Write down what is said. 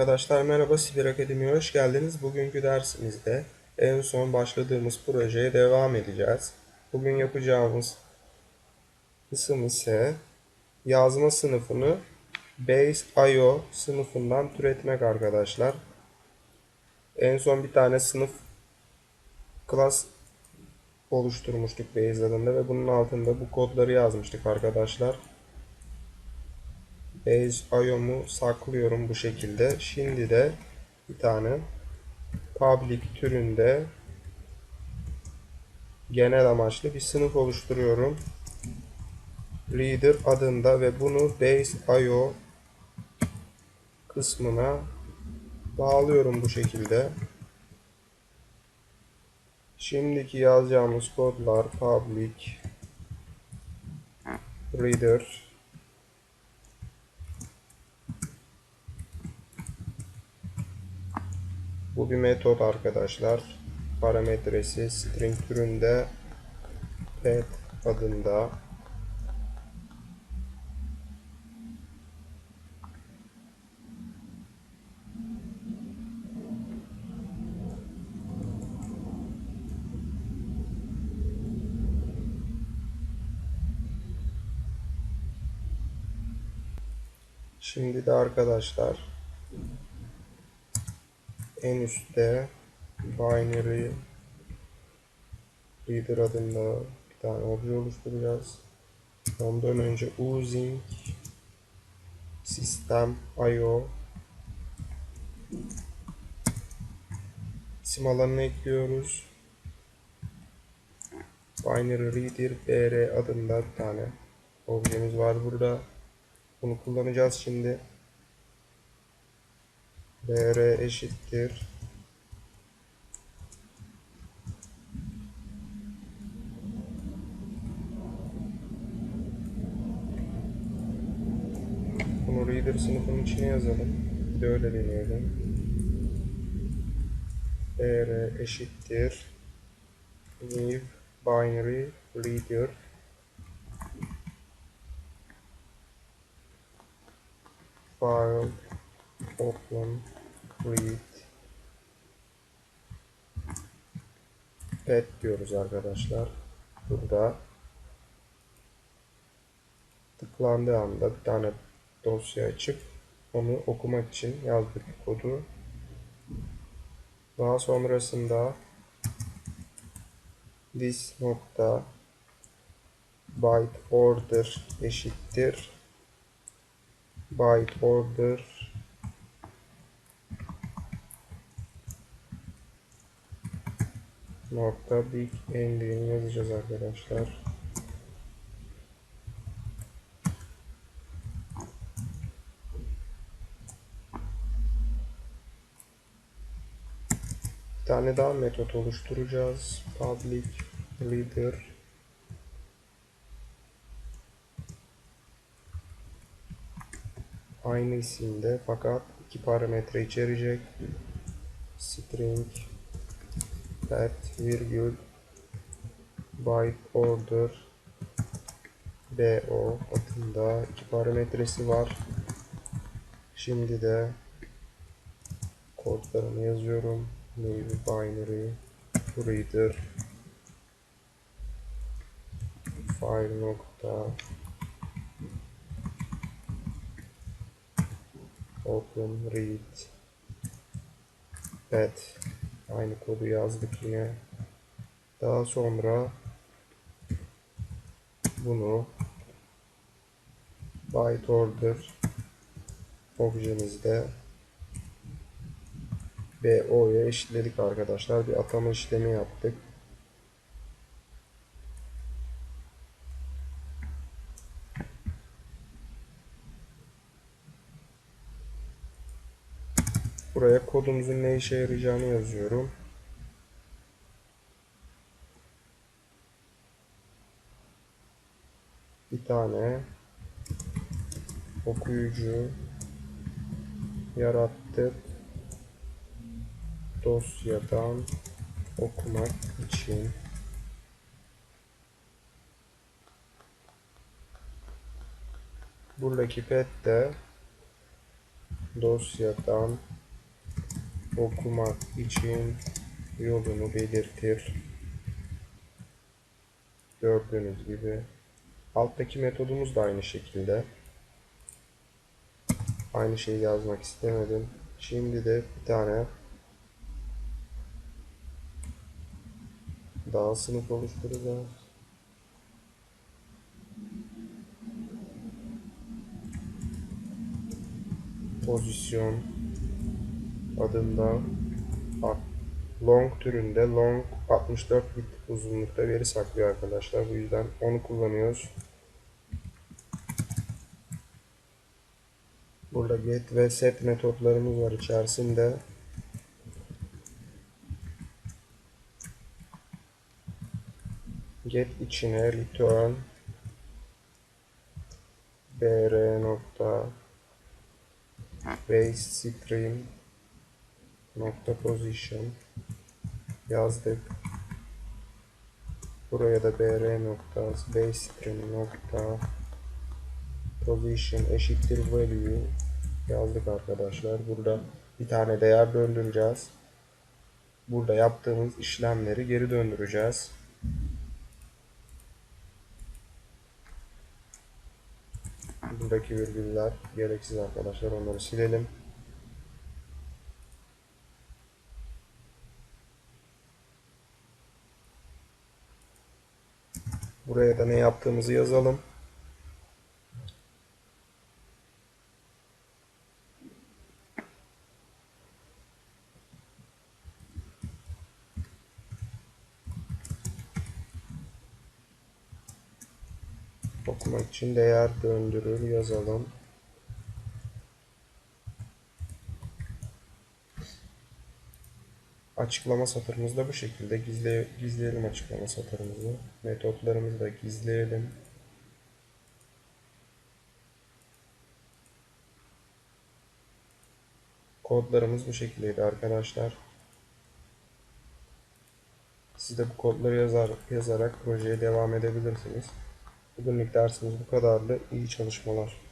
Arkadaşlar merhaba Siber Akademi'ye hoş geldiniz. Bugünkü dersimizde en son başladığımız projeye devam edeceğiz. Bugün yapacağımız kısım ise yazma sınıfını Base.io sınıfından türetmek arkadaşlar. En son bir tane sınıf class oluşturmuştuk Base adında ve bunun altında bu kodları yazmıştık arkadaşlar. Base.io'mu saklıyorum bu şekilde. Şimdi de bir tane public türünde genel amaçlı bir sınıf oluşturuyorum. Reader adında ve bunu Base.io kısmına bağlıyorum bu şekilde. Şimdiki yazacağımız kodlar public reader Bu bir metot arkadaşlar. Parametresi string türünde pet adında Şimdi de arkadaşlar en üstte binary reader adında bir tane obje oluşturacağız. Ondan önce using system io isim alanını ekliyoruz. Binary reader br adında bir tane objemiz var burada. Bunu kullanacağız şimdi br eşittir Bunu reader sınıfının içine yazalım. Bir de öyle deneyelim. br eşittir new binary reader file open read pet diyoruz arkadaşlar. Burada tıklandığı anda bir tane dosya açıp onu okumak için yazdık kodu. Daha sonrasında this nokta byte order eşittir byte order nokta big ending yazacağız arkadaşlar. Bir tane daha metot oluşturacağız. Public reader aynı isimde fakat iki parametre içerecek. String pet virgül byte order bo adında iki parametresi var. Şimdi de kodlarını yazıyorum. New binary reader file nokta open read pet aynı kodu yazdık yine daha sonra bunu byte order objemizde BO'ya eşitledik arkadaşlar. Bir atama işlemi yaptık. Buraya kodumuzun ne işe yarayacağını yazıyorum. Bir tane okuyucu yarattık dosyadan okumak için buradaki pet de dosyadan okumak için yolunu belirtir. Gördüğünüz gibi alttaki metodumuz da aynı şekilde. Aynı şeyi yazmak istemedim. Şimdi de bir tane daha sınıf oluşturacağız. Pozisyon adında long türünde long 64 bit uzunlukta veri saklıyor arkadaşlar. Bu yüzden onu kullanıyoruz. Burada get ve set metotlarımız var içerisinde. Get içine return br nokta base stream nokta position yazdık. Buraya da br nokta base stream nokta position eşittir value yazdık arkadaşlar. Burada bir tane değer döndüreceğiz. Burada yaptığımız işlemleri geri döndüreceğiz. Buradaki virgüller gereksiz arkadaşlar. Onları silelim. Buraya da ne yaptığımızı yazalım. okumak için değer döndürür yazalım. Açıklama satırımız da bu şekilde. Gizle, gizleyelim açıklama satırımızı. Metotlarımızı da gizleyelim. Kodlarımız bu şekildeydi arkadaşlar. Siz de bu kodları yazar, yazarak projeye devam edebilirsiniz. Bugünlük dersimiz bu kadardı. İyi çalışmalar.